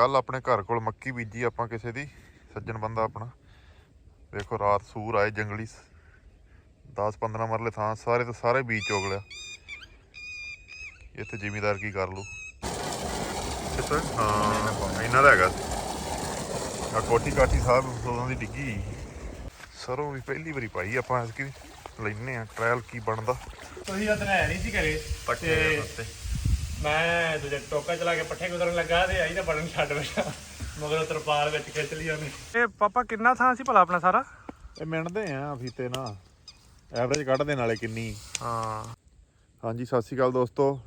ਕੱਲ ਆਪਣੇ ਘਰ ਕੋਲ ਮੱਕੀ ਬੀਜੀ ਆਪਾਂ ਕਿਸੇ ਦੀ ਸੱਜਣ ਬੰਦਾ ਆਪਣਾ। ਵੇਖੋ ਰਾਤ ਸੂਰ ਆਏ ਜੰਗਲੀ 10 15 ਮਰਲੇ ਥਾਂ ਸਾਰੇ ਤੇ ਸਾਰੇ ਬੀਜ ਚੋਗ ਲਿਆ। ਇੱਥੇ ਜ਼ਿਮੀਦਾਰ ਕੀ ਕਰ ਲੂ ਕਿਤੇ ਹਾਂ ਇਹਨਾਂ ਦਾ ਹੈਗਾ। ਆ ਕੋਠੀ ਕਾਠੀ ਸਾਹਿਬ ਉਦੋਂ ਦੀ ਡਿੱਗੀ। ਸਰੋਂ ਵੀ ਪਹਿਲੀ ਵਾਰੀ ਪਾਈ ਆਪਾਂ ਐਸਕੀ ਲੈਨੇ ਆ ਟ੍ਰਾਇਲ ਕੀ ਬਣਦਾ? ਤੁਸੀਂ ਹੈ ਨਹੀਂ ਸੀ ਘਰੇ। ਤੇ ਮੈਂ ਦੂਜੇ ਟੋਕਾ ਚਲਾ ਕੇ ਪੱਠੇ ਕੁਤਰਨ ਲੱਗਾ ਤੇ ਆਈ ਤਾਂ ਬੜਨ ਛੱਡ ਬੈਠਾ। ਮਗਰ ਤਰਪਾਲ ਵਿੱਚ ਖਿੱਚ ਲਈ ਉਹਨੇ। ਇਹ ਪਾਪਾ ਕਿੰਨਾ ਥਾਂ ਸੀ ਭਲਾ ਆਪਣਾ ਸਾਰਾ? ਇਹ ਮਿਣਦੇ ਆ ਫੀਤੇ ਨਾ। ਐਵਰੇਜ ਕੱਢਦੇ ਨਾਲੇ ਕਿੰਨੀ। ਹਾਂ। ਹਾਂਜੀ ਸਤਿ ਸ਼੍ਰੀ ਅਕਾਲ ਦੋਸਤੋ।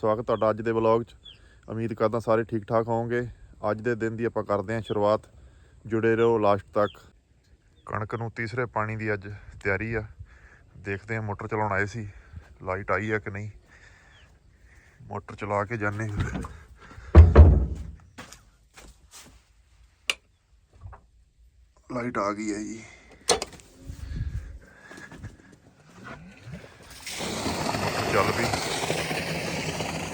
ਸਵਾਗਤ ਤੁਹਾਡਾ ਅੱਜ ਦੇ ਵਲੌਗ 'ਚ। ਉਮੀਦ ਕਰਦਾ ਸਾਰੇ ਠੀਕ ਠਾਕ ਹੋਵੋਗੇ। ਅੱਜ ਦੇ ਦਿਨ ਦੀ ਆਪਾਂ ਕਰਦੇ ਹਾਂ ਸ਼ੁਰੂਆਤ। ਜੁੜੇ ਰਹੋ ਲਾਸਟ ਤੱਕ। ਕਣਕ ਨੂੰ ਤੀਸਰੇ ਪਾਣੀ ਦੀ ਅੱਜ ਤਿਆਰੀ ਆ। ਦੇਖਦੇ ਹਾਂ ਮੋਟਰ ਚਲਾਉਣ ਆਏ ਸੀ। ਲਾਈਟ ਆਈ ਆ ਕਿ ਨਹੀਂ। ਮੋਟਰ ਚਲਾ ਕੇ ਜਾਣੇ ਲਾਈਟ ਆ ਗਈ ਹੈ ਜੀ। ਚੱਲ ਵੀ।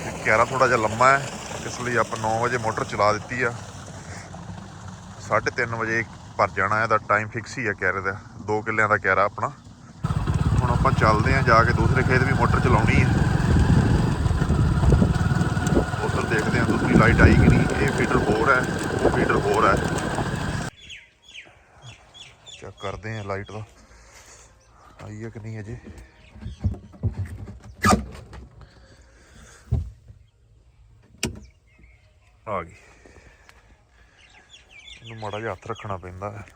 ਤੇ ਕੈਰਾ ਥੋੜਾ ਜਿਹਾ ਲੰਮਾ ਹੈ, ਇਸ ਲਈ ਆਪਾਂ 9 ਵਜੇ ਮੋਟਰ ਚਲਾ ਦਿੱਤੀ ਆ। 3:30 ਵਜੇ ਭਰ ਜਾਣਾ ਇਹਦਾ ਟਾਈਮ ਫਿਕਸ ਹੀ ਆ ਕੈਰੇ ਦਾ। 2 ਕਿੱਲਿਆਂ ਦਾ ਕੈਰਾ ਆਪਣਾ। ਹੁਣ ਆਪਾਂ ਚੱਲਦੇ ਆ ਜਾ ਕੇ, ਦੂਸਰੇ ਖੇਤ ਵੀ ਮੋਟਰ ਚਲਾਉਣੀ ਹੈ ਉਧਰ ਦੇਖਦੇ ਆ ਦੂਸਰੀ ਲਾਈਟ ਆਈ ਕਿ ਨਹੀਂ। ਇਹ ਫੀਡਰ ਹੋਰ ਹੈ, ਉਹ ਫੀਡਰ ਹੋਰ ਹੈ। ਚੈੱਕ ਕਰਦੇ ਹਾਂ ਲਾਈਟ ਦਾ। ਆਈ ਹੈ ਕਿ ਨਹੀਂ ਅਜੇ। ਆ ਗਈ। ਇਹਨੂੰ ਮਾੜਾ ਜਿਹਾ ਹੱਥ ਰੱਖਣਾ ਪੈਂਦਾ ਹੈ।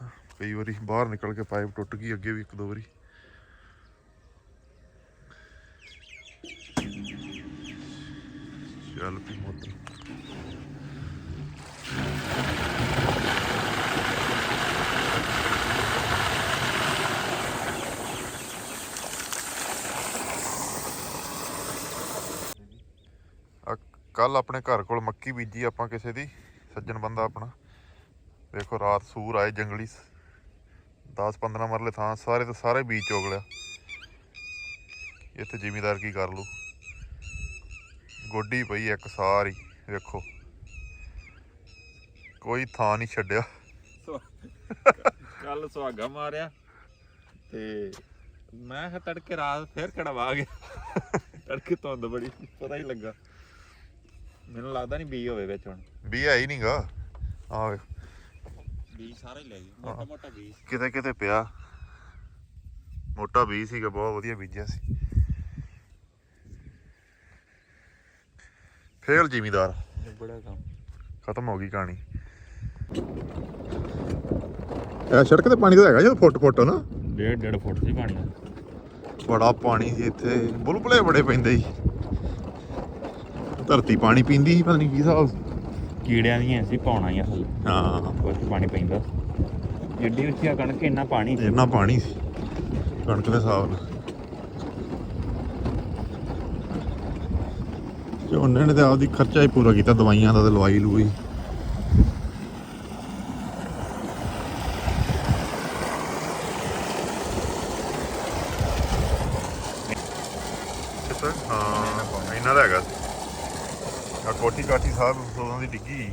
ਕਈ ਵਾਰੀ ਬਾਹਰ ਨਿਕਲ ਕੇ ਪਾਈਪ ਟੁੱਟ ਗਈ, ਅੱਗੇ ਵੀ ਇੱਕ ਦੋ ਵਾਰੀ। ਚੱਲ ਪੀ ਮੋਟਰ ਕੱਲ ਆਪਣੇ ਘਰ ਕੋਲ ਮੱਕੀ ਬੀਜੀ ਆਪਾਂ ਕਿਸੇ ਦੀ, ਸੱਜਣ ਬੰਦਾ ਆਪਣਾ। ਵੇਖੋ, ਰਾਤ ਸੂਰ ਆਏ ਜੰਗਲੀ 10 15 ਮਰਲੇ ਥਾਂ, ਸਾਰੇ ਤੇ ਸਾਰੇ ਬੀਜ ਚੋਗ ਲਿਆ। ਇੱਥੇ ਜ਼ਿਮੀਦਾਰ ਕੀ ਕਰ ਲੂ ਗੋਡੀ ਪਈ ਇੱਕ ਸਾਰੀ ਵੇਖੋ। ਕੋਈ ਥਾਂ ਨਹੀਂ ਛੱਡਿਆ। ਕੱਲ ਸੁਹਾਗਾ ਮਾਰਿਆ ਤੇ ਮੈਂ ਕਿਹਾ ਤੜਕੇ ਰਾਤ ਫੇਰ ਕੜਵਾ ਗਿਆ ਤੜਕੇ ਧੁੰਦ ਬੜੀ ਪਤਾ ਹੀ ਲੱਗਾ। ਮੈਨੂੰ ਲੱਗਦਾ ਨਹੀਂ ਬੀ ਹੋਵੇ ਵਿੱਚ ਹੁਣ। ਵੀ ਹੈ ਹੀ ਨਹੀਂਗਾ ਆ ਵੇ ਬੀ ਸਾਰਾ ਲੈ ਗਏ ਮੋਟਾ ਮੋਟਾ ਬੀ ਕਿਤੇ ਕਿਤੇ ਪਿਆ। ਮੋਟਾ ਬੀਜ ਸੀਗਾ ਬਹੁਤ ਵਧੀਆ ਬੀਜਿਆ ਸੀ। ਫੇਲ ਜ਼ਿਮੀਦਾਰ। ਬੜਾ ਕੰਮ। ਖਤਮ ਹੋ ਗਈ ਕਹਾਣੀ। ਇਹ ਸੜਕ ਤੇ ਪਾਣੀ ਤਾਂ ਹੈਗਾ ਜਦ ਫੁੱਟ ਫੁੱਟ ਨਾ ਡੇਢ ਡੇਢ ਫੁੱਟ ਸੀ ਪਾਣੀ ਬੜਾ ਪਾਣੀ ਸੀ ਇੱਥੇ। ਬੁਲਬੁਲੇ ਬੜੇ ਪੈਂਦੇ ਸੀ। ਧਰਤੀ ਪਾਣੀ ਪੀਂਦੀ ਸੀ ਪਤਾ ਨਹੀਂ ਕੀ ਹਿਸਾਬ ਕੀੜਿਆਂ ਦੀਆਂ ਸੀ ਪਾਉਣਾ ਹੀ ਥੱਲੇ ਹਾਂ। ਉਸ ਪਾਣੀ ਪੈਂਦਾ। ਜਿੱਡੀ ਉੱਚੀ ਆ ਕਣਕ ਇੰਨਾ ਪਾਣੀ। ਇੰਨਾ ਪਾਣੀ ਸੀ। ਕਣਕ ਦੇ ਹਿਸਾਬ ਨਾਲ। ਉਹਨਾਂ ਨੇ ਤਾਂ ਆਪਦੀ ਖਰਚਾ ਹੀ ਪੂਰਾ ਕੀਤਾ, ਦਵਾਈਆਂ ਦਾ ਤੇ ਲਵਾਈ ਲੂਈ। ਕਿਤੇ ਹਾਂ, ਇਹਨਾਂ ਦਾ ਹੈਗਾ। ਆ ਕੋਠੀ ਕਾਠੀ ਸਾਹਿਬ ਉਦੋਂ ਦੀ ਡਿੱਗੀ।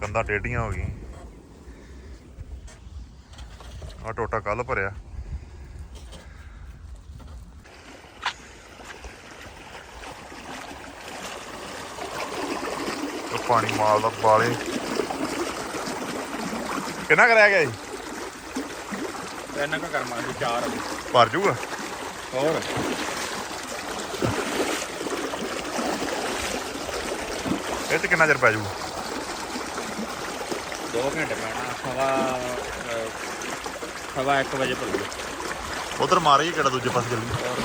ਕੰਧਾਂ ਟੇਢੀਆਂ ਹੋ ਗਈਆਂ। ਆ ਟੋਟਾ ਕੱਲ ਭਰਿਆ ਉਹ ਪਾਣੀ ਮਾਲ ਦਾ ਬਾਲੇ ਕਿੰਨਾ ਕਰਿਆ ਗਿਆ ਜੀ? ਇੰਨਾ ਕਾ ਕਰਮਾ ਸੀ ਚਾਰ। ਭਰ ਜੂਗਾ? ਹੋਰ? ਇਹ ਤੇ ਕਿੰਨਾ ਚਿਰ ਪੈ ਜੂਗਾ? 2 ਘੰਟੇ ਪੈਣਾ ਸਵਾ ਅਹ, ਸਵਾ 1 ਵਜੇ ਭਰੂਗਾ ਉਧਰ ਮਾਰੀ ਕਿਹੜਾ ਦੂਜੇ ਪਾਸੇ ਚੱਲੀ ਹੋਰ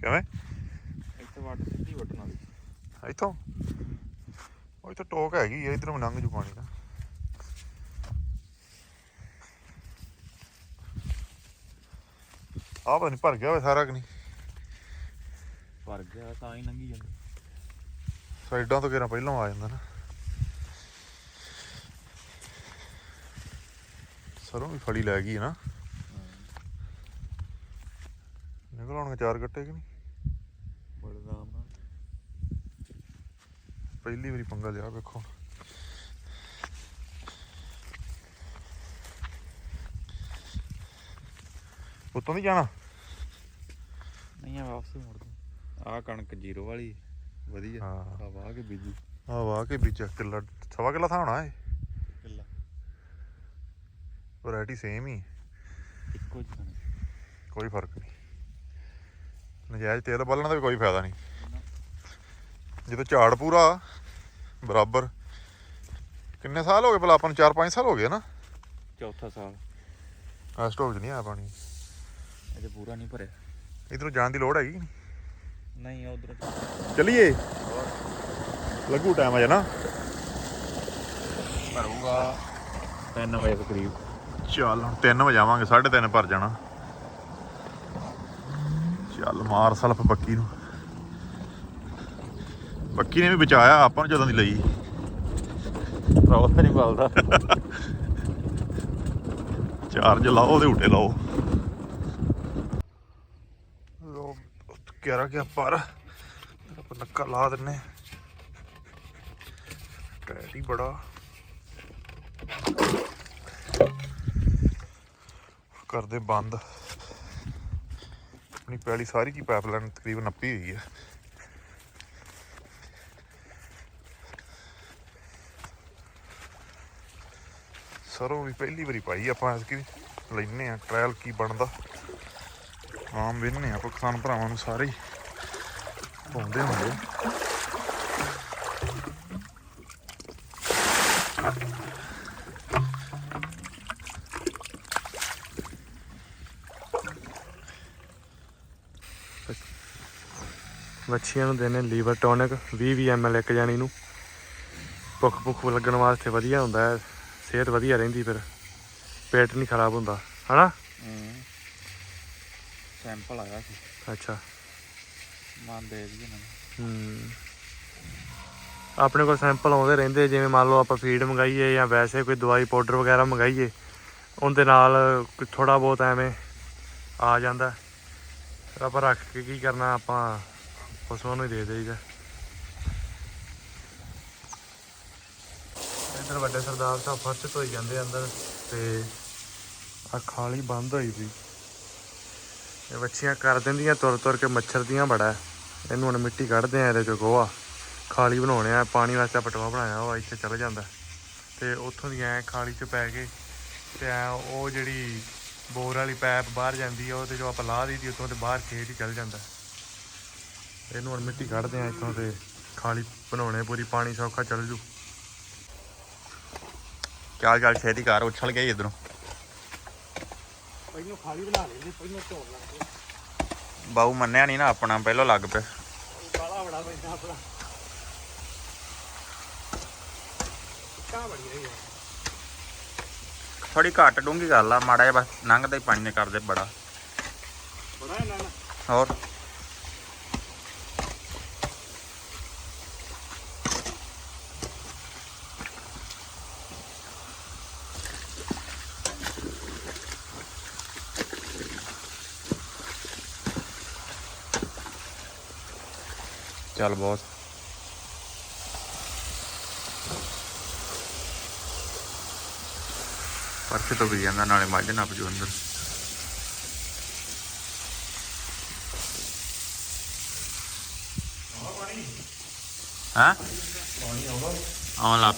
ਕਿਵੇਂ ਇੱਥੇ ਵਾਟਰ ਸਿੱਧੀ ਵਟਣਾ ਦੀ ਇੱਥੋਂ ਉਹ ਇੱਥੇ ਟੋਕ ਹੈਗੀ ਆ ਇਧਰ ਲੰਘ ਜੂ ਪਾਣੀ ਦਾ ਆ ਨਹੀਂ ਭਰ ਗਿਆ ਸਾਰਾ ਕਿ ਨਹੀਂ। ਭਰ ਗਿਆ ਤਾਂ ਹੀ ਲੰਗੀ ਜਾਂਦਾ। ਸਾਈਡਾਂ ਤੋਂ ਕਿਹੜਾ ਪਹਿਲਾਂ ਆ ਜਾਂਦਾ ਨਾ। ਸਰੋਂ ਵੀ ਫੜੀ ਲੈ ਗਈ ਹੈ ਨਾ। ਨਿਕਲ ਆਉਣਗੇ ਚਾਰ ਗੱਟੇ ਕਿ ਨਹੀਂ ਬੜਾ ਆਰਾਮ ਨਾਲ ਪਹਿਲੀ ਵਾਰੀ ਪੰਗਾ ਲਿਆ ਵੇਖੋ। ਉੱਤੋਂ ਨਹੀਂ ਜਾਣਾ? ਨਹੀਂ ਆ ਵਾਪਸ ਮੁੜ ਦੂੰ ਆ ਕਣਕ ਜ਼ੀਰੋ ਵਾਲੀ ਵਧੀਆ। ਹਾਂ। ਆ ਵਾਹ ਕੇ ਬੀਜੀ। ਆ ਵਾਹ ਕੇ ਵਿੱਚ ਕਿੱਲਾ ਸਵਾ ਕਿੱਲਾ ਥਾਂ ਹੋਣਾ ਏ ਕਿੱਲਾ। ਵੈਰਾਈਟੀ ਸੇਮ ਹੀ। ਇੱਕੋ ਜਿਹਾ ਕੋਈ ਫ਼ਰਕ ਨਹੀਂ। ਨਜਾਇਜ਼ ਤੇਲ ਬਾਲਣ ਦਾ ਵੀ ਕੋਈ ਫਾਇਦਾ ਨਹੀਂ। ਜਦੋਂ ਝਾੜ ਪੂਰਾ ਬਰਾਬਰ। ਕਿੰਨੇ ਸਾਲ ਹੋ ਗਏ ਭਲਾ ਆਪਾਂ ਨੂੰ? 4-5 ਸਾਲ ਹੋ ਗਏ ਨਾ? ਚੌਥਾ ਸਾਲ। ਆ ਸਟੋਵ 'ਚ ਨਹੀਂ ਆਇਆ ਪਾਣੀ। ਅਜੇ ਪੂਰਾ ਨਹੀਂ ਭਰਿਆ। ਇਧਰੋਂ ਜਾਣ ਦੀ ਲੋੜ ਹੈਗੀ? ਨਹੀਂ ਉਧਰ ਚਲਿਏ। ਲੱਗੂ ਟਾਈਮ ਅਜੇ ਨਾ। ਭਰੂਗਾ। 3 ਵਜੇ ਦੇ ਕਰੀਬ। ਚੱਲ ਹੁਣ 3 ਵਜੇ ਆਵਾਂਗੇ 3:30 ਭਰ ਜਾਣਾ। ਚੱਲ ਮਾਰ ਸਲਫ ਬੱਕੀ ਨੂੰ। ਬੱਕੀ ਨੇ ਵੀ ਬਚਾਇਆ ਆਪਾਂ ਨੂੰ ਜਦੋਂ ਦੀ ਲਈ। ਰੋਹ ਨਹੀਂ ਬਲਦਾ। ਚਾਰਜ ਲਾਓ ਉਹਦੇ ਉਟੇ ਲਾਓ। ਲੋ ਕਿਹੜਾ ਕਿ ਪਰ। ਆਪਾਂ ਨੱਕਾ ਲਾ ਦਿੰਨੇ ਹੀ ਬੜਾ। ਕਰਦੇ ਬੰਦ। ਆਪਣੀ ਪੈਲੀ ਸਾਰੀ ਕੀ ਪਾਈਪਲਾਈਨ ਤਕਰੀਬਨ ਨੱਪੀ ਹੋਈ ਹੈ। ਸਰੋਂ ਵੀ ਪਹਿਲੀ ਵਾਰੀ ਪਾਈ ਆਪਾਂ ਐਸਕੀ ਲੈਨੇ ਆ ਟ੍ਰਾਇਲ ਕੀ ਬਣਦਾ। ਆਮ ਵੇਨੇ ਆਪਾਂ ਕਿਸਾਨ ਭਰਾਵਾਂ ਨੂੰ ਸਾਰੇ ਪਾਉਂਦੇ ਹੁੰਦੇ ਮੱਛੀਆਂ ਨੂੰ ਦੇਣੇ ਲੀਵਰ ਟੌਨਿਕ 20 20 ml ਇੱਕ ਜਾਣੀ ਨੂੰ। ਭੁੱਖ ਭੁੱਖ ਲੱਗਣ ਵਾਸਤੇ ਵਧੀਆ ਹੁੰਦਾ ਹੈ। ਸਿਹਤ ਵਧੀਆ ਰਹਿੰਦੀ ਫਿਰ ਪੇਟ ਨਹੀਂ ਖਰਾਬ ਹੁੰਦਾ ਹਨਾ? ਸੈਂਪਲ ਆਇਆ ਸੀ। ਅੱਛਾ। ਮਨ ਦੇ ਦੀ ਨਾ। ਹੂੰ। ਆਪਣੇ ਕੋਲ ਸੈਂਪਲ ਆਉਂਦੇ ਰਹਿੰਦੇ ਜਿਵੇਂ ਮੰਨ ਲਓ ਆਪਾਂ ਫੀਡ ਮੰਗਾਈਏ ਜਾਂ ਵੈਸੇ ਕੋਈ ਦਵਾਈ ਪਾਊਡਰ ਵਗੈਰਾ ਮੰਗਾਈਏ ਉਹਦੇ ਨਾਲ ਥੋੜਾ ਬਹੁਤ ਐਵੇਂ ਆ ਜਾਂਦਾ। ਆਪਾਂ ਰੱਖ ਕੇ ਕੀ ਕਰਨਾ ਆਪਾਂ ਪਸ਼ੂਆਂ ਨੂੰ ਹੀ ਦੇ ਦੇਈਦਾ। ਇੱਧਰ ਵੱਡੇ ਸਰਦਾਰ ਸਾਹਿਬ ਫਰਸ਼ ਧੋਈ ਜਾਂਦੇ ਅੰਦਰ ਤੇ ਆ ਖਾਲੀ ਬੰਦ ਹੋਈ ਸੀ। ਇਹ ਬੱਚੀਆਂ ਕਰ ਦਿੰਦੀਆਂ, ਤੁਰ ਤੁਰ ਕੇ ਮੱਛਰ ਦੀਆਂ ਬੜਾ। ਇਹਨੂੰ ਹੁਣ ਮਿੱਟੀ ਕੱਢਦੇ ਆ ਇਹਦੇ ਚੋਂ ਗੋਹਾ। ਖਾਲੀ ਬਣਾਉਣੇ ਆ, ਪਾਣੀ ਵਾਸਤੇ ਪਟਵਾ ਬਣਾਇਆ ਉਹ ਇੱਥੇ ਚਲ ਜਾਂਦਾ। ਤੇ ਉੱਥੋਂ ਦੀ ਐ ਖਾਲੀ ਚ ਪੈ ਕੇ ਤੇ ਐ ਉਹ ਜਿਹੜੀ ਬੋਰ ਵਾਲੀ ਪੈਪ ਬਾਹਰ ਜਾਂਦੀ ਆ 'ਤੇ ਚੋਂ ਆਪਾਂ ਲਾ ਦੀ ਉੱਥੋਂ ਤੇ ਬਾਹਰ ਖੇਤ ਹੀ ਚਲ ਜਾਂਦਾ। ਇਹਨੂੰ ਹੁਣ ਮਿੱਟੀ ਕੱਢਦੇ ਆ ਇੱਥੋਂ ਤੇ ਖਾਲੀ ਬਣਾਉਣੇ ਪੂਰੀ ਪਾਣੀ ਸੌਖਾ ਚੱਲ ਜੂ। ਚੱਲ ਚੱਲ ਛੇਤੀ ਕਰ ਉਛਲ ਗਈ ਇਧਰੋਂ। ਪਹਿਲਾਂ ਖਾਲੀ ਬਣਾ ਲੈਂਦੇ ਪਹਿਲਾਂ ਧੋਣ ਲੱਗ ਬਾਊ ਮੰਨਿਆ ਨਹੀਂ ਨਾ ਆਪਣਾ ਪਹਿਲਾਂ ਲੱਗ ਪਿਆ। ਕਾਲਾ ਬੜਾ ਪੈਂਦਾ ਆਪਣਾ। ਕਾ ਬੜੀ ਰਹੀ ਹੈ। ਥੋੜੀ ਘੱਟ ਡੂੰਗੀ ਗੱਲ ਆ ਮਾੜਾ ਜਿਹਾ ਬਸ ਲੰਘਦਾ ਹੀ ਪਾਣੀ ਨੇ ਕਰਦੇ ਬੜਾ। ਹੋਰ? ਚੱਲ ਬਹੁਤ। ਪਰਚੇ ਤੋਂ ਵੀ ਜਾਂਦਾ ਨਾਲੇ ਮੱਝ ਨੱਪ ਜੂ ਅੰਦਰ। ਹਾਂ? ਪਾਣੀ ਆਉਂਦਾ ਆਉਣ ਲੱਗ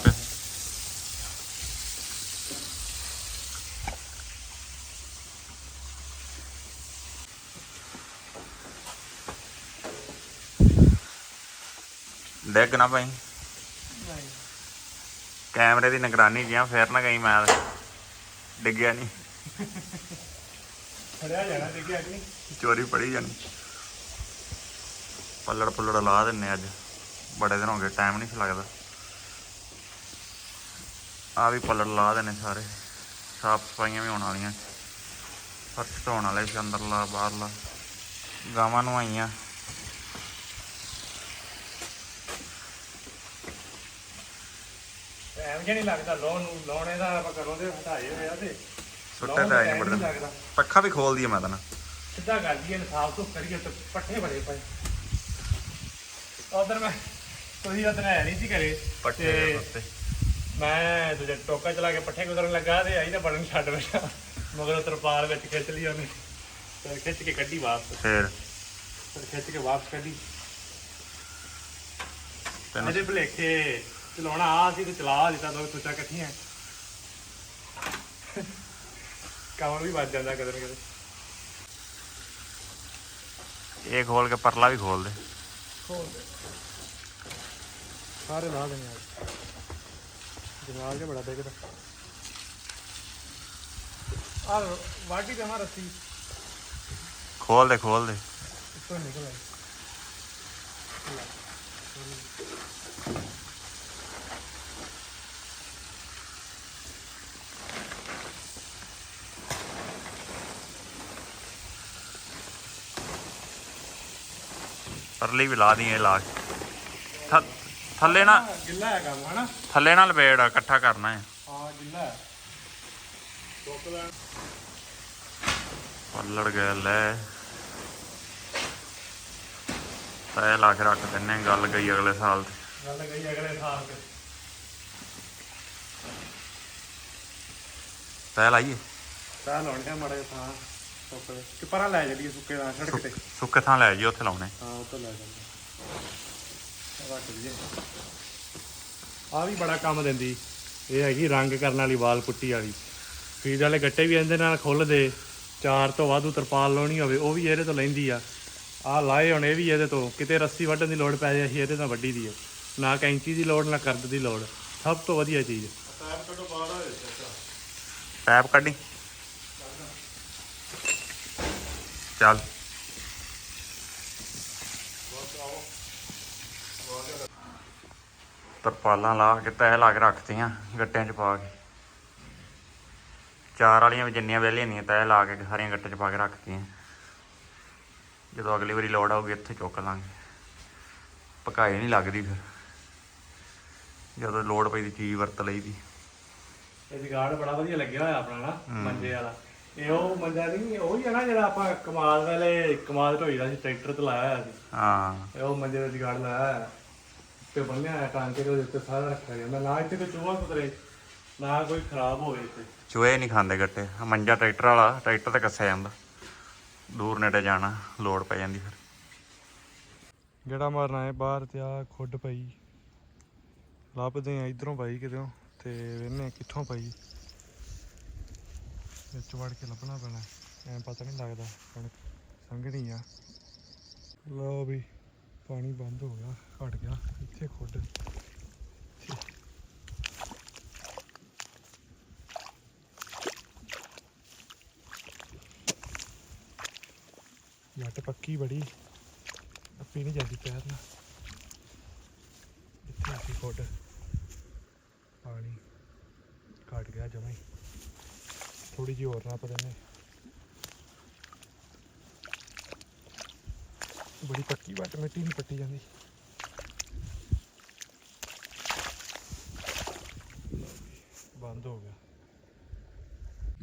ਪਿਆ ਡੈਗ ਨਾ ਪਈ। ਕੈਮਰੇ ਦੀ ਨਿਗਰਾਨੀ ਜਿਆ ਫੇਰ ਨਾ ਗਈ ਮੈਂ। ਡਿੱਗਿਆ ਨਹੀਂ ਖੜਿਆ ਜਾਣਾ ਕਿ ਨਹੀਂ? ਚੋਰੀ ਪੜੀ ਜਾਣੀ। ਪੱਲੜ ਪੁੱਲੜ ਲਾ ਦਿੰਨੇ ਅੱਜ। ਬੜੇ ਦਿਨ ਹੋ ਗਏ ਟਾਈਮ ਨਹੀਂ ਸੀ ਲੱਗਦਾ। ਆ ਵੀ ਪੱਲੜ ਲਾ ਦੇਣੇ ਸਾਰੇ। ਸਾਫ਼ ਸਫਾਈਆਂ ਵੀ ਹੋਣ ਵਾਲੀਆਂ। ਫਰਸ਼ ਧੋਣ ਵਾਲੇ ਸੀ ਅੰਦਰਲਾ ਬਾਹਰਲਾ ਗਾਵਾਂ ਨੂੰ ਆਈਆਂ। ਐਵੇਂ ਜਿਹਾ ਨਹੀਂ ਲੱਗਦਾ ਲੋਨ ਨੂੰ ਲੋਨੇ ਦਾ ਆਪਾਂ ਕਰੋਂ ਦੇ ਹਟਾਏ ਹੋਇਆ ਤੇ ਸੁੱਟੇ ਲਾਉਣ ਤਾਂ ਦਾ ਆਏ time ਬੜੇ ਨੀ ਦਿਨ ਲੱਗਦਾ। ਪੱਖਾ ਵੀ ਖੋਲ ਦਈਏ ਮੈਂ ਤਾਂ ਨਾ। ਸਿੱਧਾ ਕਰ ਦਈਏ ਇਨਸਾਫ ਤੋਂ ਕਰੀਏ ਤੇ ਪੱਠੇ ਬੜੇ ਪਏ। ਉਧਰ ਮੈਂ ਤੁਸੀਂ ਉਦੋਂ ਹੈ ਨਹੀਂ ਸੀ ਘਰੇ। ਪੱਠੇ ਤੇ ਮੈਂ ਦੂਜੇ ਟੋਕਾ ਚਲਾ ਕੇ ਪੱਠੇ ਕੁਤਰਨ ਲੱਗਾ ਤੇ ਆਈ ਤਾਂ ਬੜਨ ਛੱਡ ਬੈਠਾ। ਮਗਰ ਤਰਪਾਲ ਵਿੱਚ ਖਿੱਚ ਲਈ ਉਹਨੇ। ਫਿਰ ਖਿੱਚ ਕੇ ਕੱਢੀ ਵਾਪਸ। ਫੇਰ? ਫਿਰ ਖਿੱਚ ਕੇ ਵਾਪਸ ਕੱਢੀ। ਇਹਦੇ ਭਲੇਖੇ ਚਲਾਉਣਾ ਆ ਸੀ ਤੇ ਚਲਾ ਦਿੱਤਾ ਦੋ ਤੁਚਾ ਇਕੱਠੀਆਂ ਕਮਰ ਵੀ ਵੱਜ ਜਾਂਦਾ ਕਦੇ ਨਾ ਕਦੇ। ਇਹ ਖੋਲ ਕੇ ਪਰਲਾ ਵੀ ਖੋਲ ਦੇ। ਸਾਰੇ ਲਾ ਦੇਣੇ ਆ। ਜਨਾਲ ਕੇ ਬੜਾ ਦੇਖਦਾ ਆ ਵਾਢੀ ਤੇ ਹਮਾਰਾ ਰੱਸੀ। ਖੋਲ ਦੇ ਖੋਲ ਦੇ। ਇੱਥੋਂ ਨਿਕਲ ਆਈ। ਪਰਲੀ ਵੀ ਲਾ ਦੀ ਇਹ ਲਾ ਕੇ। ਥ- ਥੱਲੇ ਨਾ ਗਿੱਲਾ ਹੈ ਕੰਮ ਹਨਾ? ਥੱਲੇ ਨਾਲ ਲਪੇੜ ਇਕੱਠਾ ਕਰਨਾ ਹੈ। ਹਾਂ ਗਿੱਲਾ ਹੈ। ਟੋਕ ਲੈਣ। ਪੱਲੜ ਗਿਆ ਲੈ। ਤੈ ਲਾ ਕੇ ਰੱਖ ਦਿੰਨੇ ਗੱਲ ਗਈ ਅਗਲੇ ਸਾਲ ਤੇ। ਗੱਲ ਗਈ ਅਗਲੇ ਸਾਲ ਤੇ। ਤੈ ਲਾਈਏ। ਤਾਂ ਲਾਉਣੇ ਆ ਮੜੇ ਥਾਂ। ਦੇ ਕਿ ਪਰਾਂ ਲੈ ਜਲੀਏ ਸੁੱਕੇ ਦਾ ਸੜਕ ਤੇ। ਸੁੱਕੇ ਥਾਂ ਲੈ ਜੀ ਉੱਥੇ ਲਾਉਣੇ। ਹਾਂ ਤੋਂ ਲੈ ਜਾਂਦੇ ਰੱਖ ਦਈਏ ਆ ਵੀ ਬੜਾ ਕੰਮ ਦਿੰਦੀ। ਇਹ ਹੈਗੀ ਰੰਗ ਕਰਨ ਵਾਲੀ ਵਾਲ ਪੁੱਟੀ ਵਾਲੀ। ਫੀਡ ਵਾਲੇ ਗੱਟੇ ਵੀ ਇਹਦੇ ਨਾਲ ਖੁੱਲਦੇ ਚਾਰ ਤੋਂ ਵਾਧੂ ਤਰਪਾਲ ਲਾਉਣੀ ਹੋਵੇ ਉਹ ਵੀ ਇਹਦੇ ਤੋਂ ਲੈਂਦੀ ਆ। ਆ ਲਾਏ ਹੁਣ ਇਹ ਵੀ ਇਹਦੇ ਤੋਂ। ਕਿਤੇ ਰੱਸੀ ਵੱਢਣ ਦੀ ਲੋੜ ਪੈ ਜਾਏ ਅਸੀਂ ਇਹਦੇ ਨਾਲ ਵੱਢੀ ਦੀ ਆ। ਨਾ ਕੈਂਚੀ ਦੀ ਲੋੜ ਨਾ ਕਰਦ ਦੀ ਲੋੜ। ਸਭ ਤੋਂ ਵਧੀਆ ਚੀਜ਼। ਪੈਪ ਕੱਢੀ। ਚੱਲ। ਤਰਪਾਲਾਂ ਲਾ ਕੇ ਤੈ ਲਾ ਕੇ ਰੱਖਤੀਆਂ ਗੱਟਿਆਂ 'ਚ ਪਾ ਕੇ। ਚਾਰ ਵਾਲੀਆਂ ਜਿੰਨੀਆਂ ਵਿਹਲੀਆਂ ਨਹੀਂ ਤੈ ਲਾ ਕੇ ਸਾਰੀਆਂ ਗੱਟੇ 'ਚ ਪਾ ਕੇ ਰੱਖਤੀਆਂ। ਜਦੋਂ ਅਗਲੀ ਵਾਰੀ ਲੋੜ ਆਊਗੀ ਇੱਥੇ ਚੁੱਕ ਲਾਂਗੇ। ਪਕਾਈ ਨਹੀਂ ਲੱਗਦੀ ਫਿਰ। ਜਦੋਂ ਲੋੜ ਪੈਂਦੀ ਚੀਜ਼ ਵਰਤ ਲਈਦੀ ਇਹ ਜਗਾੜ ਬੜਾ ਵਧੀਆ ਲੱਗਿਆ ਹੋਇਆ ਆਪਣਾ ਨਾ ਮੰਜੇ ਵਾਲਾ। ਇਹ ਉਹ ਮੰਜਾ ਨਹੀਂ ਉਹੀ ਹੈ ਨਾ ਜਿਹੜਾ ਆਪਾਂ ਕਮਾਲ ਵਾਲੇ ਕਮਾਲ ਢੋਈ ਦਾ ਸੀ ਟਰੈਕਟਰ ਤੇ ਲਾਇਆ ਹੋਇਆ ਸੀ। ਹਾਂ। ਇਹ ਉਹ ਮੰਜੇ ਦਾ ਜਗਾੜ ਲਾਇਆ ਹੋਇਆ। ਤੇ ਬੰਨਿਆ ਹੋਇਆ ਟਾਂਕੇ ਦੇ ਉੱਤੇ ਸਾਰਾ ਰੱਖਿਆ ਜਾਂਦਾ ਨਾ ਇੱਥੇ ਕੋਈ ਚੂਹਾ ਕੁਤਰੇ ਨਾ ਕੋਈ ਖਰਾਬ ਹੋਵੇ ਇੱਥੇ। ਚੂਹੇ ਨਹੀਂ ਖਾਂਦੇ ਗੱਟੇ। ਆਹ ਮੰਜਾ ਟਰੈਕਟਰ ਵਾਲਾ ਟਰੈਕਟਰ ਤੇ ਕੱਸਿਆ ਜਾਂਦਾ। ਦੂਰ ਨੇੜੇ ਜਾਣਾ ਲੋੜ ਪੈ ਜਾਂਦੀ ਫਿਰ। ਜਿਹੜਾ ਮਾਰਨਾ ਹੈ ਬਾਹਰ ਤੇ ਆ ਖੁੱਡ ਪਈ। ਲੱਭਦੇ ਆ ਇਧਰੋਂ ਪਾਈ ਕਿਤੇੋਂ ਤੇ ਵੇਨੇ ਕਿੱਥੋਂ ਪਈ। ਵਿੱਚ ਵੜ ਕੇ ਲੱਭਣਾ ਪੈਣਾ। ਐਂ ਪਤਾ ਨਹੀਂ ਲੱਗਦਾ ਕਣਕ ਸੰਘਣੀ ਆ। ਲਓ ਵੀ, ਪਾਣੀ ਬੰਦ ਹੋ ਗਿਆ ਘਟ ਗਿਆ, ਇੱਥੇ ਖੁੱਡ। ਇੱਥੇ। ਜੱਟ ਪੱਕੀ ਬੜੀ ਅੱਪੀ ਨਹੀਂ ਜਾਂਦੀ ਪੈਰ ਨਾਲ। ਇੱਥੇ ਆ ਖੁੱਡ। ਪਾਣੀ ਘਟ ਗਿਆ ਜਮਾਂ ਹੀ। ਥੋੜੀ ਜਿਹੀ ਹੋਰ ਨਾ ਪਤਾ ਨਹੀਂ ਬੜੀ ਪੱਕੀ ਵੱਟ ਮਿੱਟੀ ਨਹੀਂ ਪੱਟੀ ਜਾਂਦੀ। ਬੰਦ ਹੋ ਗਿਆ।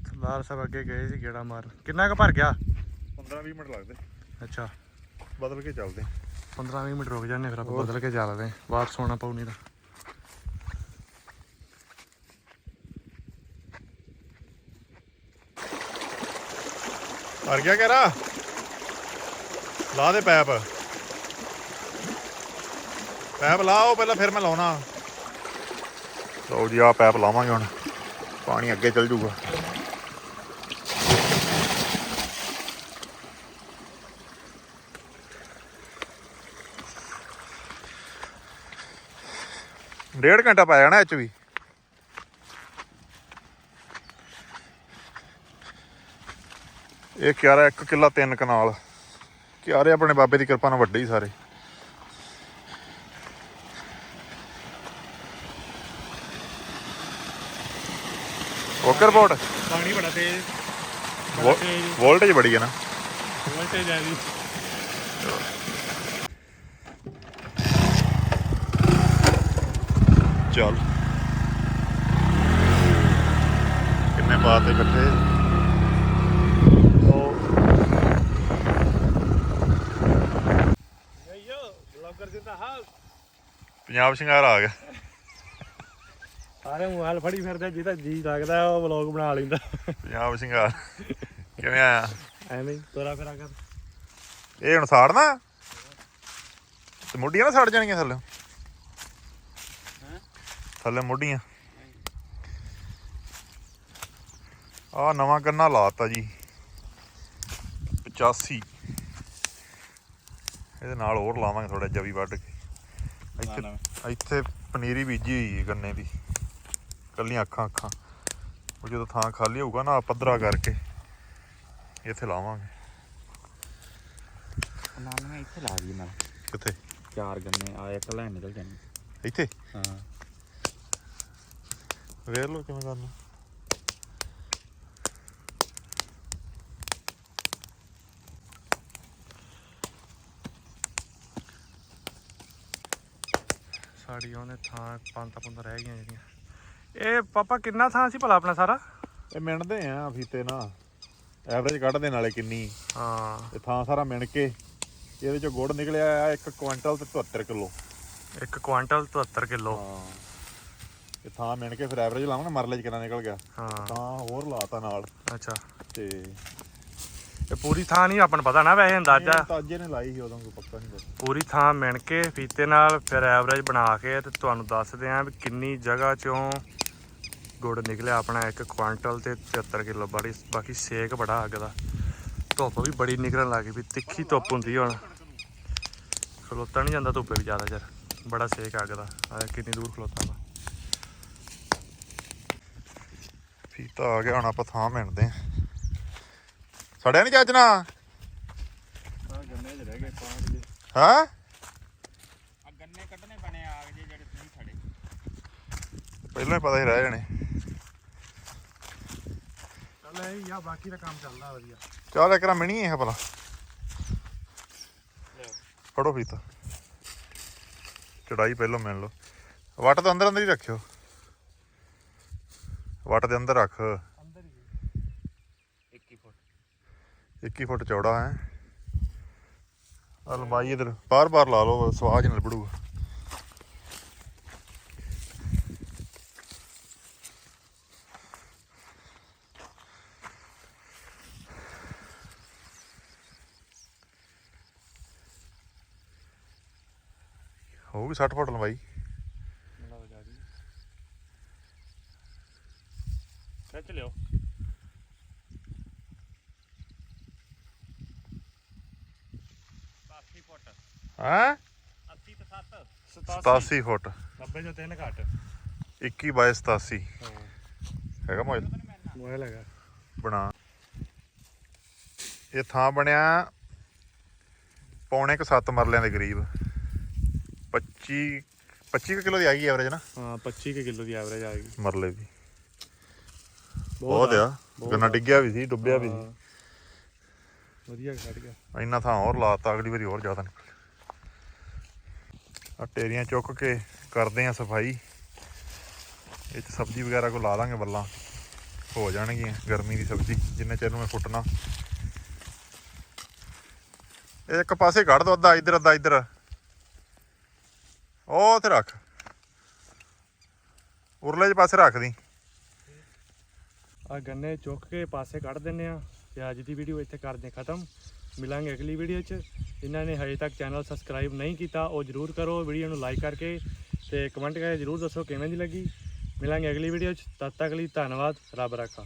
ਸਰਦਾਰ ਸਾਹਿਬ ਅੱਗੇ ਗਏ ਸੀ ਗੇੜਾ ਮਾਰ ਕਿੰਨਾ ਕੁ ਭਰ ਗਿਆ? 15-20 ਮਿੰਟ ਲੱਗਦੇ। ਅੱਛਾ। ਬਦਲ ਕੇ ਚੱਲਦੇ। 15-20 ਮਿੰਟ ਰੁਕ ਜਾਂਦੇ ਫਿਰ ਆਪਾਂ ਬਦਲ ਕੇ ਚੱਲਦੇ। ਵਾਪਸ ਹੋਣਾ ਪਊ ਨਹੀਂ ਤਾਂ। ਭਰ ਗਿਆ ਕਹਿਰਾ ਲਾ ਦੇ ਪੈਪ। ਪੈਪ ਲਾਓ, ਪਹਿਲਾਂ ਫਿਰ ਮੈਂ ਲਾਉਣਾ। ਲਓ ਜੀ ਆ ਪੈਪ ਲਾਵਾਂਗੇ ਹੁਣ। ਪਾਣੀ ਅੱਗੇ ਚੱਲ ਜੂਗਾ ਡੇਢ ਘੰਟਾ ਪਾਇਆ ਨਾ ਇਹ ਚ ਵੀ। ਇਹ ਕਿਆਰਾ ਇੱਕ ਕਿੱਲਾ ਤਿੰਨ ਕਨਾਲ। ਕਿਆਰੇ ਆਪਣੇ ਬਾਬੇ ਦੀ ਕਿਰਪਾ ਨਾਲ ਵੱਡੇ ਹੀ ਸਾਰੇ। ਓਕੇ ਰਿਪੋਰਟ ਪਾਣੀ ਬੜਾ ਤੇਜ਼। ਵੋਲਟੇਜ ਬੜੀ ਹੈ ਨਾ। ਵੋਲਟੇਜ ਆ ਜੀ। ਚੱਲ। ਕਿੰਨੇ ਬਾਤ ਇਕੱਠੇ ਯੋ ਬਲੌਗਰ ਜਿੰਦਾ ਹਾਊਸ ਪੰਜਾਬ ਸ਼ਿੰਗਾਰ ਆ ਗਿਆ। ਸਾਰੇ ਮੋਬਾਈਲ ਫੜੀ ਫਿਰਦੇ ਜਿਹਦਾ ਜੀ ਲੱਗਦਾ ਉਹ ਵਲੌਗ ਬਣਾ ਲੈਂਦਾ। ਪੰਜਾਬ ਸ਼ਿੰਗਾਰ। ਕਿਵੇਂ ਆਇਆ? ਐਵੇਂ ਤੋਰਾ ਫੇਰਾ ਕਰ। ਇਹ ਹੁਣ ਸਾੜਨਾ? ਤੇ ਮੁੱਢੀਆਂ ਨਾ ਸੜ ਜਾਣਗੀਆਂ ਥੱਲੇ। ਥੱਲੇ ਮੁੱਢੀਆਂ। ਆ ਨਵਾਂ ਗੰਨਾ ਲਾਤਾ ਜੀ। 85 ਇਹਦੇ ਨਾਲ ਹੋਰ ਲਾਵਾਂਗੇ ਥੋੜਾ ਜਵੀ ਵੱਢ ਕੇ। ਇੱਥੇ ਇੱਥੇ ਪਨੀਰੀ ਬੀਜੀ ਹੋਈ ਹੈ ਗੰਨੇ ਦੀ। ਕੱਲੀਆਂ ਅੱਖਾਂ ਅੱਖਾਂ। ਉਹ ਜਦੋਂ ਥਾਂ ਖਾਲੀ ਹੋਊਗਾ ਨਾ ਪੱਧਰਾ ਕਰਕੇ ਇੱਥੇ ਲਾਵਾਂਗੇ। ਨਾਲ ਮੈਂ ਇੱਥੇ ਲਾ ਦੀ ਨਾਲ। ਕਿੱਥੇ? ਚਾਰ ਗੰਨੇ ਆ ਇੱਕ ਲੈ ਨਿਕਲ ਜਾਣੀ। ਇੱਥੇ? ਹਾਂ। ਵੇਖ ਲਓ ਕਿਵੇਂ ਕਰਨਾ। ਸਾੜੀ ਉਹਨੇ ਥਾਂ ਪੰਤਾ ਪੰਤਾ ਰਹਿ ਗਈਆਂ ਜਿਹੜੀਆਂ। ਇਹ ਪਾਪਾ ਕਿੰਨਾ ਥਾਂ ਸੀ ਭਲਾ ਆਪਣਾ ਸਾਰਾ? ਇਹ ਮਿਣਦੇ ਆ ਫੀਤੇ ਨਾ ਐਵਰੇਜ ਕੱਢਦੇ ਨਾਲੇ ਕਿੰਨੀ। ਹਾਂ। ਇਹ ਥਾਂ ਸਾਰਾ ਮਿਣ ਕੇ ਇਹਦੇ ਚੋਂ ਗੁੜ ਨਿਕਲਿਆ ਆ 1 ਕੁਇੰਟਲ ਤੇ 74 ਕਿਲੋ। ਇੱਕ ਕੁਆਂਟਲ 73 ਕਿਲੋ। ਹਾਂ। ਇਹ ਥਾਂ ਮਿਣ ਕੇ ਫਿਰ ਐਵਰੇਜ ਲਾਵਾਂਗੇ ਮਰਲੇ ਚ ਕਿੰਨਾ ਨਿਕਲ ਗਿਆ। ਹਾਂ। ਤਾਂ ਹੋਰ ਲਾਤਾ ਨਾਲ। ਅੱਛਾ। ਤੇ ਇਹ ਪੂਰੀ ਥਾਂ ਨਹੀਂ ਆਪਾਂ ਨੂੰ ਪਤਾ ਨਾ ਵੈਸੇ ਅੰਦਾਜ਼ਾ। ਤਾਜੇ ਨੇ ਲਾਈ ਸੀ ਉਦੋਂ ਕੋਈ ਪੱਕਾ ਨਹੀਂ ਪਤਾ ਪੂਰੀ ਥਾਂ ਮਿਣ ਕੇ ਫੀਤੇ ਨਾਲ ਫਿਰ ਐਵਰੇਜ ਬਣਾ ਕੇ ਤੇ ਤੁਹਾਨੂੰ ਦੱਸਦੇ ਆਂ ਵੀ ਕਿੰਨੀ ਜਗ੍ਹਾ ਚੋਂ ਗੁੜ ਨਿਕਲਿਆ ਆਪਣਾ ਇੱਕ ਕੁਆਂਟਲ ਤੇ 73 ਕਿਲੋ ਬੜੀ ਬਾਕੀ ਸੇਕ ਬੜਾ ਅੱਗ ਦਾ। ਧੁੱਪ ਵੀ ਬੜੀ ਨਿਕਲਣ ਲੱਗ ਗਈ ਵੀ ਤਿੱਖੀ ਧੁੱਪ ਹੁੰਦੀ ਹੁਣ। ਖਲੋਤਾ ਨਹੀਂ ਜਾਂਦਾ ਧੁੱਪੇ ਵੀ ਜ਼ਿਆਦਾ ਚਿਰ ਬੜਾ ਸੇਕ ਅੱਗ ਦਾ ਆ ਕਿੰਨੀ ਦੂਰ ਖਲੋਤਾ ਵਾ ਫੀਤਾ ਆ ਗਿਆ ਹੁਣ ਆਪਾਂ ਥਾਂ ਮਿਣਦੇ ਆ। ਸੜਿਆ ਨਹੀਂ ਚੱਜ ਨਾ ਆ ਗੰਨੇ 'ਚ ਰਹਿ ਗਏ ਦੇ ਹਾਂ? ਆ ਗੰਨੇ ਕੱਢਣੇ ਪੈਣੇ ਆ ਜੇ ਜਿਹੜੇ ਨਹੀਂ ਖੜੇ ਪਹਿਲਾਂ ਹੀ ਪਤਾ ਹੀ ਰਹਿ ਜਾਣੇ। ਚੱਲ ਇਹ ਆ ਬਾਕੀ ਦਾ ਕੰਮ ਚੱਲਦਾ ਵਧੀਆ। ਚੱਲ ਇੱਕ ਰਾ ਮਿਣੀ ਹੈ ਭਲਾ। ਫੜੋ ਫੀਤਾ। ਚੜਾਈ ਪਹਿਲਾਂ ਮਿਲ ਲਓ। ਵੱਟ ਦੇ ਅੰਦਰ ਅੰਦਰ ਹੀ ਰੱਖਿਓ। ਵੱਟ ਦੇ ਅੰਦਰ ਰੱਖ ਅੰਦਰ ਹੀ 21 ਫੁੱਟ 21 ਫੁੱਟ ਚੌੜਾ ਹੈ। ਆ ਲੰਬਾਈ ਇਧਰ, ਬਾਰ ਬਾਰ ਲਾ ਲਓ, ਸਵਾਜ ਨਾਲ ਬੜੂਗਾ ਹੋਊਗੀ 60 ਫੁੱਟ ਲੰਬਾਈ ਮਿਲਾਓ ਜਾ ਜੀ ਖਿੱਚ ਲਿਓ ਫੁੱਟ। ਹੈ? 80 ਤੇ 7 87 ਫੁੱਟ। 90 ਜੋ ਤਿੰਨ ਘੱਟ। 21 ਬਾਈ 87 ਹਾਂ ਹੈਗਾ ਮੋਇਲ ਮੋਬਾਈਲ ਹੈਗਾ। ਬਣਾ। ਇਹ ਥਾਂ ਬਣਿਆ ਪੌਣੇ ਕੁ 7 ਮਰਲਿਆਂ ਦੇ ਕਰੀਬ। 25 25 ਕਿਲੋ ਦੀ ਆ ਗਈ ਐਵਰੇਜ ਨਾ? ਹਾਂ 25 ਕੁ ਕਿਲੋ ਦੀ ਐਵਰੇਜ ਆ ਗਈ। ਮਰਲੇ ਦੀ। ਬਹੁਤ ਆ। ਗੰਨਾ ਡਿੱਗਿਆ ਵੀ ਸੀ ਡੁੱਬਿਆ ਵੀ ਹਾਂ। ਵਧੀਆ ਖੜ ਗਿਆ। ਇੰਨਾ ਥਾਂ ਹੋਰ ਲਾਤਾ ਅਗਲੀ ਵਾਰੀ ਹੋਰ ਜ਼ਿਆਦਾ ਨਿਕਲ ਆ ਟੇਰੀਆਂ ਚੁੱਕ ਕੇ ਕਰਦੇ ਆ ਸਫ਼ਾਈ। ਇਹ ਚ ਸਬਜ਼ੀ ਵਗੈਰਾ ਕੋ ਲਾ ਦਾਂਗੇ ਬੱਲਾਂ। ਹੋ ਜਾਣਗੀਆਂ ਗਰਮੀ ਦੀ ਸਬਜ਼ੀ ਜਿੰਨੇ ਚਿਰ ਨੂੰ ਮੈਂ ਫੁੱਟਣਾ। ਇੱਕ ਪਾਸੇ ਕੱਢ ਦੋ ਅੱਧਾ ਇੱਧਰ ਅੱਧਾ ਇੱਧਰ। ਉਹ ਤੇ ਰੱਖ। ਉਰਲੇ ਪਾਸੇ ਰੱਖ ਦੀ। ਆ ਗੰਨੇ ਚੁੱਕ ਕੇ ਪਾਸੇ ਕੱਢ ਦਿੰਨੇ ਆ। ਤੇ ਅੱਜ ਦੀ ਵੀਡੀਓ ਇੱਥੇ ਕਰਦੇ ਖਤਮ। ਮਿਲਾਂਗੇ ਅਗਲੀ ਵੀਡੀਓ 'ਚ। ਜਿਨ੍ਹਾਂ ਨੇ ਹਜੇ ਤੱਕ ਚੈਨਲ ਸਬਸਕ੍ਰਾਈਬ ਨਹੀਂ ਕੀਤਾ, ਉਹ ਜਰੂਰ ਕਰੋ। ਵੀਡੀਓ ਨੂੰ ਲਾਈਕ ਕਰਕੇ ਤੇ ਕਮੈਂਟ ਕਰਕੇ ਜਰੂਰ ਦੱਸੋ ਕਿਵੇਂ ਦੀ ਲੱਗੀ। ਮਿਲਾਂਗੇ ਅਗਲੀ ਵੀਡੀਓ 'ਚ। ਤਦ ਤੱਕ ਲਈ ਧੰਨਵਾਦ। ਰੱਬ ਰੱਖਾ।